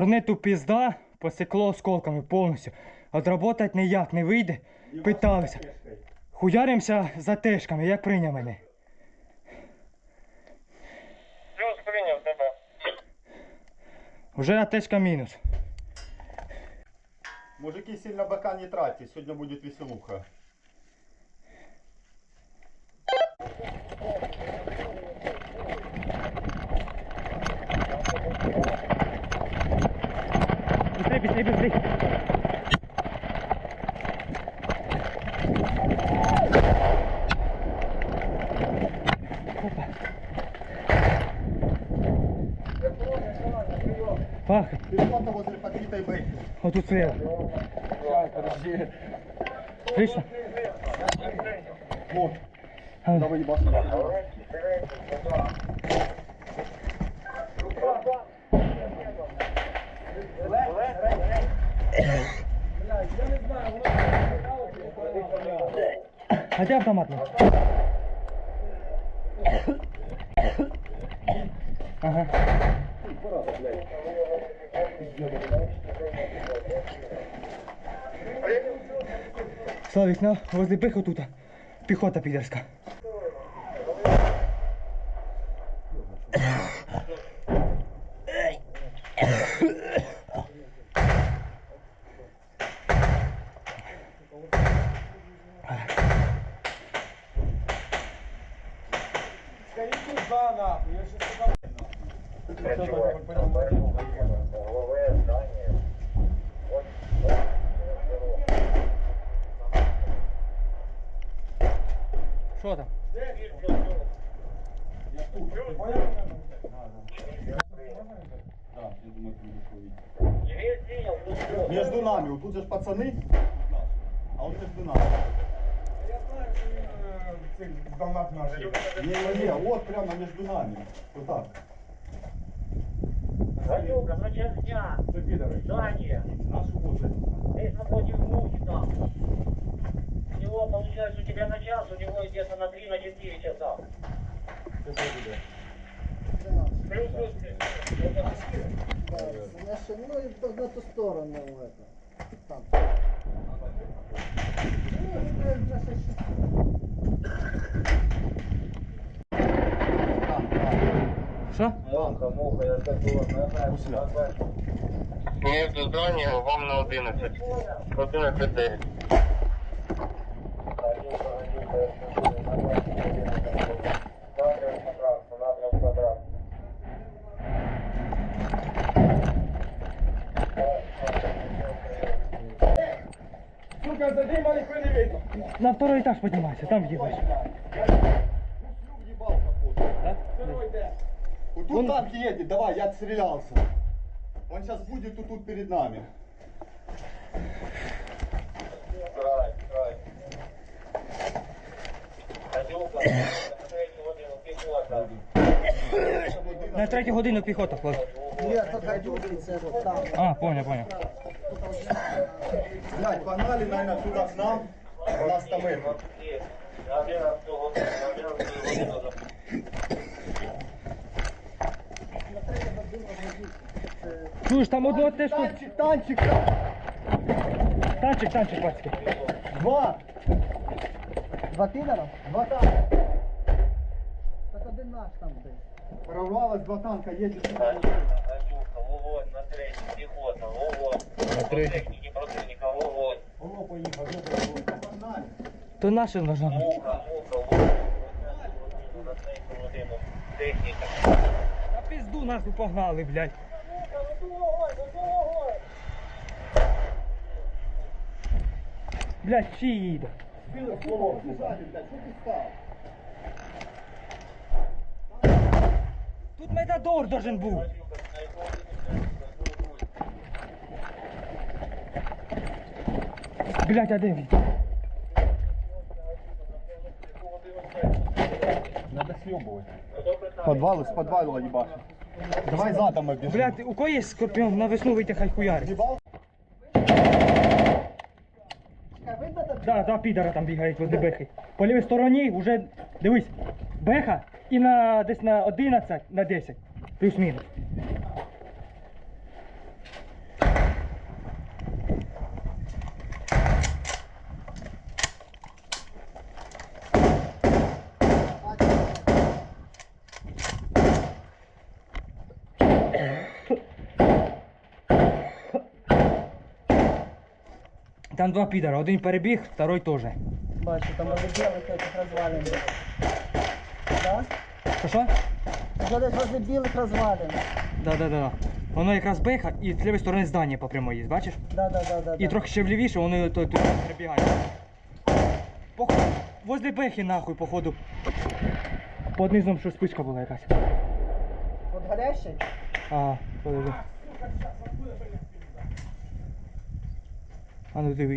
Корнету пізда посекло осколками повністю. Отработать ніяк не вийде. Питалися. Хуяримося за тежками, як прийняв мене. Плюс прийняв тебе. Вже тежка мінус. Мужики сильно бока не тратьте, сегодня будет веселуха. Быстрей, быстрей, быстрей. Опа. Пах, Перелома возле подбитой бэхи. вот тут слева. Отлично. Вот, Hadi avtomatni. Aha. Slavik, no, возле пехотута. Пехота пидорска. Возле пиху тут. Піхота підерська. Голове здання. Що там? Между нами, вот тут же ж пацаны, а он между нами. цих донат наших. Ні, ні, ні, от прямо між нами. Отак. Гадюка, начерня, Це підари. здание. Наші води. Здесь напротив мухи там. У него, получается, у тебя на час, у него где-то на 3 на 4 часа. Це все буде. Плюс, плюс, плюс. Это Значит, ну и в в эту сторону в это. Там. Ну, это, значит, Що? Муха, муха, я так было. Между зданием вам на 11. 11 9. На второй этаж поднимайся, там ебать. Въебал походу. Вот тут танк едет, давай, я отстрелялся. Он сейчас будет тут, тут перед нами. Край, край. На третю годину піхота, хлопці. Гадюки, це там. А, понял, понял. Блядь, погнали, наверное, сюда к нам. У нас там это. Є. На 11 годину, на 11 годину. Чуєш, там одного теж... Танчик, танчик, танчик. Танчик, танчик, пацки. Два. Два підара? Два танка. Так один наш там десь. Прорвалось два танка, сюда. Гадюка, гадюка, вогонь на третій, піхота, вогонь. На техніки противника, вогонь. Воно поїхав, ну, погнали. То должно бути. Муха, муха, вогонь. На третю годину техніка. На пизду нас погнали, блядь. Блядь, чи їде. Слово, блядь, що ти став? Тут метадор должен був. Блядь, а де він? Надо съебывать. Подвал, из подвала ебашим. Давай задом оббежим. Блядь, у кого є скорпіон на весну вийти хай хуярить? Да, да, підара там бігають возле бехи. По лівій стороні вже, дивись, беха і на десь на 11, на 10. Плюс-мінус. Там два підара, один перебіг, второй теж. Бачу, там возле білих этих розвалин. Да? Що що? Вже десь возле білих розвалин. Да, да, да. Воно якраз беха і з лівої сторони здання по прямої є, бачиш? Да, да, да, да. І трохи ще влівіше, воно то, туди перебігає. Походу, возле бехи нахуй, походу. Под низом що спичка була якась. От гарячий? Ага, подожди. А ну диви.